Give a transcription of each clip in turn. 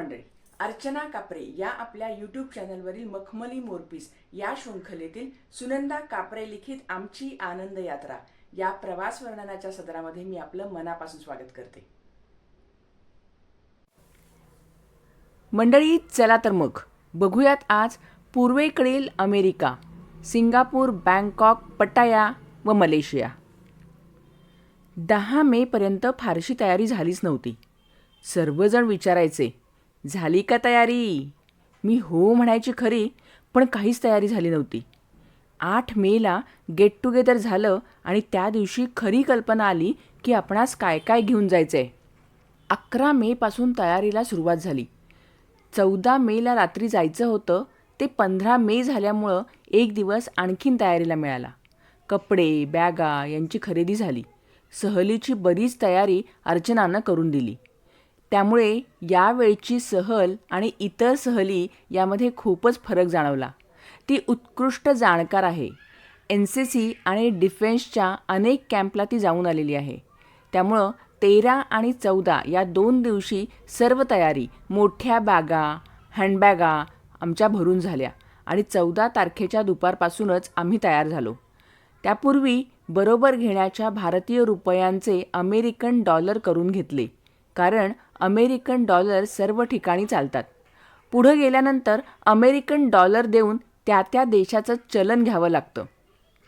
मंडळी अर्चना कापरे या आपल्या यूट्यूब चॅनलवरील मखमली मोरपीस या शृंखलेतील सुनंदा कापरे लिखित आमची आनंद यात्रा या प्रवास वर्णनाच्या सदरामध्ये मी आपलं मनापासून स्वागत करते. मंडळी चला तर मग. बघूयात आज पूर्वेकडील अमेरिका सिंगापूर बँकॉक पटाया व मलेशिया. दहा मेपर्यंत फारशी तयारी झालीच नव्हती. सर्वजण विचारायचे झाली का तयारी? मी हो म्हणायची खरी पण काहीच तयारी झाली नव्हती. आठ मेला गेट टुगेदर झालं आणि त्या दिवशी खरी कल्पना आली की आपणास काय काय घेऊन जायचं आहे अकरा मेपासून तयारीला सुरुवात झाली. चौदा मेला रात्री जायचं होतं ते पंधरा मे झाल्यामुळं एक दिवस आणखीन तयारीला मिळाला. कपडे बॅगा यांची खरेदी झाली. सहलीची बरीच तयारी अर्चनानं करून दिली. त्यामुळे यावेळची सहल आणि इतर सहली यामध्ये खूपच फरक जाणवला. ती उत्कृष्ट जाणकार आहे. एन सी सी आणि डिफेन्सच्या अनेक कॅम्पला ती जाऊन आलेली आहे. त्यामुळं तेरा आणि चौदा या दोन दिवशी सर्व तयारी मोठ्या बॅगा हँडबॅगा आमच्या भरून झाल्या आणि चौदा तारखेच्या दुपारपासूनच आम्ही तयार झालो. त्यापूर्वी बरोबर घेण्याच्या भारतीय रुपयांचे अमेरिकन डॉलर करून घेतले. कारण अमेरिकन डॉलर सर्व ठिकाणी चालतात. पुढं गेल्यानंतर अमेरिकन डॉलर देऊन त्या त्या देशाचं चलन घ्यावं लागतं.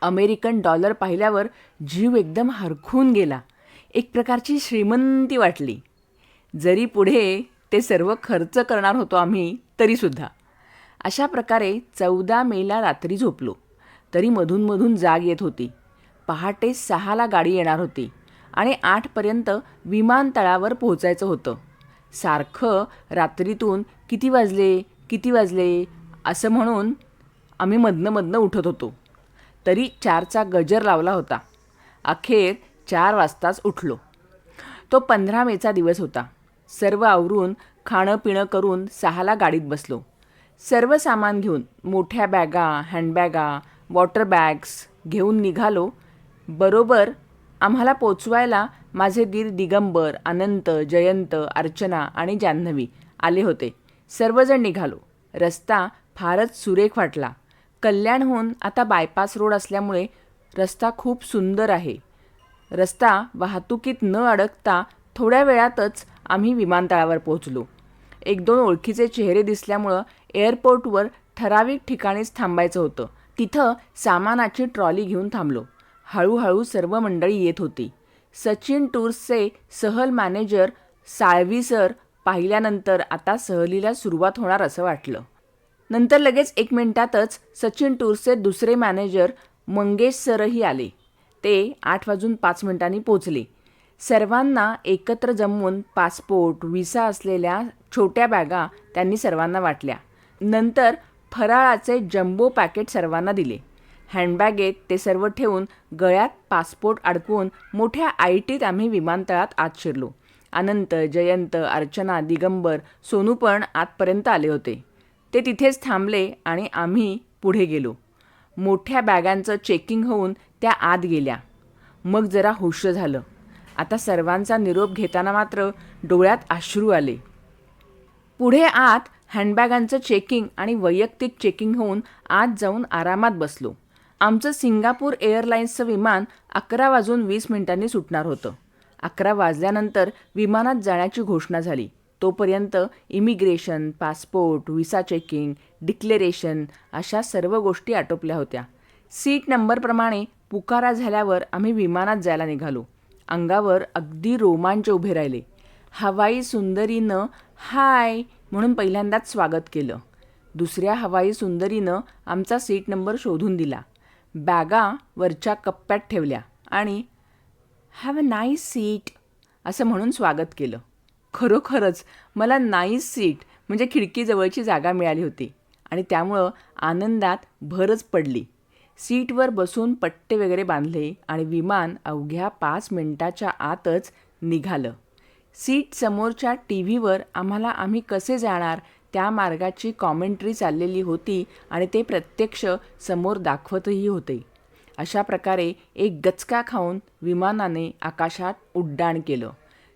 अमेरिकन डॉलर पाहिल्यावर जीव एकदम हरखून गेला. एक प्रकारची श्रीमंती वाटली. जरी पुढे ते सर्व खर्च करणार होतो आम्ही तरीसुद्धा. अशा प्रकारे चौदा मेला रात्री झोपलो. तरी मधून मधून जाग येत होती. पहाटे सहाला गाडी येणार होती. आणि आठपर्यंत विमानतळावर पोहोचायचं होतं. सारखं रात्रीतून किती वाजले किती वाजले असं म्हणून आम्ही मधनं मधनं उठत होतो. तरी चारचा गजर लावला होता. अखेर चार वाजताच उठलो. तो पंधरा मेचा दिवस होता. सर्व आवरून खाणं पिणं करून सहाला गाडीत बसलो. सर्व सामान घेऊन मोठ्या बॅगा हँडबॅगा वॉटर बॅग्स घेऊन निघालो. बरोबर आम्हाला पोचवायला माझे दीर दिगंबर अनंत जयंत अर्चना आणि जान्हवी आले होते. सर्वजण निघालो. रस्ता फारच सुरेख वाटला. कल्याणहून आता बायपास रोड असल्यामुळे रस्ता खूप सुंदर आहे. रस्ता वाहतुकीत न अडकता थोड्या वेळातच आम्ही विमानतळावर पोहोचलो. एक दोन ओळखीचे चेहरे दिसल्यामुळं एअरपोर्टवर ठराविक ठिकाणीच थांबायचं होतं. तिथं सामानाची ट्रॉली घेऊन थांबलो. हळूहळू सर्व मंडळी येत होती. सचिन टूर्सचे सहल मॅनेजर साळवी सर पाहिल्यानंतर आता सहलीला सुरुवात होणार असं वाटलं. नंतर लगेच एक मिनिटातच सचिन टूर्सचे दुसरे मॅनेजर मंगेश सरही आले. ते आठ वाजून पाच मिनिटांनी पोचले सर्वांना एकत्र जमवून पासपोर्ट व्हिसा असलेल्या छोट्या बॅगा त्यांनी सर्वांना वाटल्या. नंतर फराळाचे जम्बो पॅकेट सर्वांना दिले. हँडबॅगेत ते सर्व ठेवून गळ्यात पासपोर्ट अडकवून मोठ्या आय टीत आम्ही विमानतळात आत शिरलो. अनंत जयंत अर्चना दिगंबर सोनू पण आतपर्यंत आले होते. ते तिथेच थांबले आणि आम्ही पुढे गेलो. मोठ्या बॅगांचं चेकिंग होऊन त्या आत गेल्या. मग जरा हुश झालं. आता सर्वांचा निरोप घेताना मात्र डोळ्यात अश्रू आले. पुढे आत हँडबॅगांचं चेकिंग आणि वैयक्तिक चेकिंग होऊन आत जाऊन आरामात बसलो. आमचं सिंगापूर एअरलाईन्सचं विमान अकरा वाजून वीस मिनिटांनी सुटणार होतं. अकरा वाजल्यानंतर विमानात जाण्याची घोषणा झाली. तोपर्यंत immigration passport visa checking declaration अशा सर्व गोष्टी आटोपल्या होत्या. सीट नंबरप्रमाणे पुकारा झाल्यावर आम्ही विमानात जायला निघालो. अंगावर अगदी रोमांच उभे राहिले. हवाई सुंदरीनं हाय म्हणून पहिल्यांदाच स्वागत केलं. दुसऱ्या हवाई सुंदरीनं आमचा सीट नंबर शोधून दिला. बॅगा वरच्या कप्प्यात ठेवल्या आणि हॅव अ नाईस सीट असं म्हणून स्वागत केलं. खरोखरच मला नाईस सीट म्हणजे खिडकीजवळची जागा मिळाली होती आणि त्यामुळं आनंदात भरच पडली. सीटवर बसून पट्टे वगैरे बांधले आणि विमान अवघ्या पाच मिनिटाच्या आतच निघालं. सीट समोरच्या टी व्हीवर आम्हाला आम्ही कसे जाणार त्या मार्गाची कॉमेंट्री चाललेली होती आणि ते प्रत्यक्ष समोर दाखवतही होते. अशा प्रकारे एक गचका खाऊन विमानाने आकाशात उड्डाण केलं.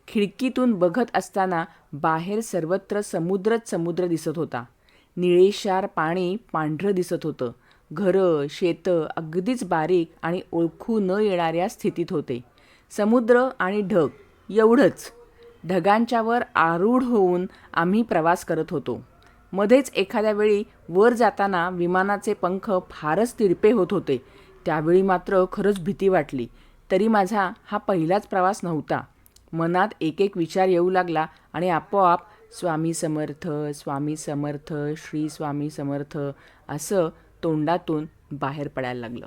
खिडकीतून बघत असताना बाहेर सर्वत्र समुद्रच समुद्र दिसत होता. निळेशार पाणी पांढरं दिसत होतं. घरं शेतं अगदीच बारीक आणि ओळखू न येणाऱ्या स्थितीत होते. समुद्र आणि ढग एवढंच. ढगांच्यावर आरूढ होऊन आम्ही प्रवास करत होतो. मध्येच एखाद्या वेळी वर जाताना विमानाचे पंख फारच तिरपे होत होते. त्यावेळी मात्र खरंच भीती वाटली. तरी माझा हा पहिलाच प्रवास नव्हता. मनात एक एक विचार येऊ लागला आणि आपोआप स्वामी समर्थ स्वामी समर्थ श्री स्वामी समर्थ असं तोंडातून बाहेर पडायला लागलं.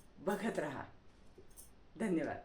बघत रहा. धन्यवाद.